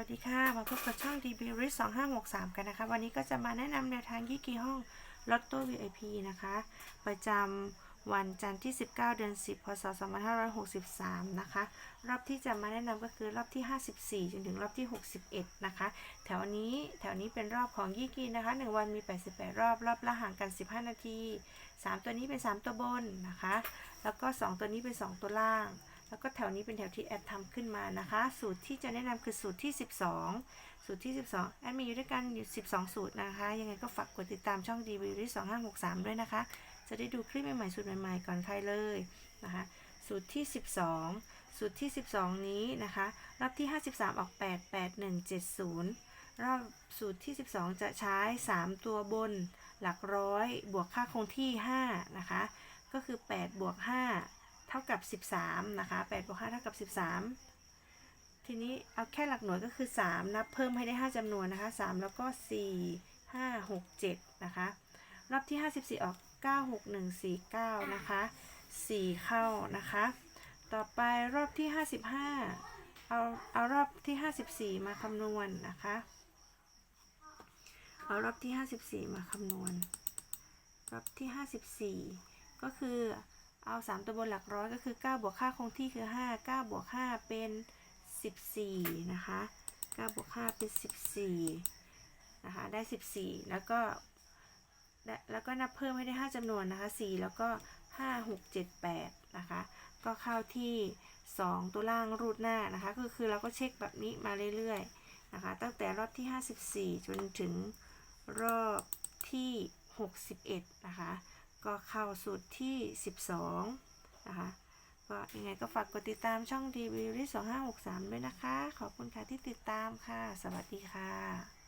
วัสดีค่ะ มาพบกับช่อง DB r i s 2563 กันนะคะ วันนี้ก็จะมาแนะนำแนวทางยี่กี่ห้องลอตโต้ VIP นะคะ ประจำวันจันทร์ที่ 19 เดือน 10 พศ 2563 นะคะ รอบที่จะมาแนะนำก็คือรอบที่ 54 จนถึงรอบที่ 61 นะคะ แถวนี้แถวนี้เป็นรอบของยี่กี่นะคะ 1 วันมี 88 รอบ รอบละห่างกัน 15 นาที 3 ตัวนี้เป็น 3 ตัวบนนะคะ แล้วก็ 2 ตัวนี้เป็น 2 ตัวล่าง แล้วก็แถวนี้เป็นแถวที่แอดทำขึ้นมานะคะ สูตรที่จะแนะนำคือสูตรที่ 12 สูตรที่ 12 แอดมีอยู่ด้วยกันอยู่12 สูตรนะคะ ยังไงก็ฝากกดติดตามช่อง d v ที่2563 ด้วยนะคะ จะได้ดูคลิปใหม่ๆ สูตรใหม่ๆ ก่อนใครเลยนะคะ สูตรที่ 12 สูตรที่ 12 นี้นะคะ รอบที่ 53 ออก 8 8 1 7 0รอบสูตรที่ 12 จะใช้ 3 ตัวบน หลักร้อย บวกค่าคงที่ 5 นะคะ ก็คือ 8 บวก 5 เท่ากับ 13 นะคะ8บวก5เท่ากับ 13 ทีนี้เอาแค่หลักหน่วยก็คือ 3 นับเพิ่มให้ได้ 5จำนวนนะคะ 3 แล้วก็ 4 5 6 7 นะคะ รอบที่ 54 ออก 9 6 1 4 9 นะคะ 4 เข้านะคะ ต่อไปรอบที่ 55 เอาเอารอบที่ 54 มาคำนวณนะคะ เอารอบที่ 54 มาคำนวณ รอบที่ 54 ก็คือ เอา 3 ตัวบนหลักร้อยก็คือ 9 บวกค่าคงที่คือ 5 9 บวก 5 เป็น 14 นะคะ 9 บวก 5 เป็น 14 นะคะ ได้ 14 แล้วก็แล้วก็นับเพิ่มให้ได้ 5จำนวนนะคะ 4 แล้วก็ 5 6 7 8 นะคะ ก็เข้าที่ 2 ตัวล่างรูดหน้านะคะ ก็คือเราก็เช็คแบบนี้มาเรื่อยๆนะคะ ตั้งแต่รอบที่ 54 จนถึงรอบที่ 61 นะคะ ก็เข้าสูตรที่ 12 นะคะ ก็ยังไงก็ฝากกดติดตามช่อง d v 2563 ด้วยนะคะ ขอบคุณค่ะที่ติดตามค่ะ สวัสดีค่ะ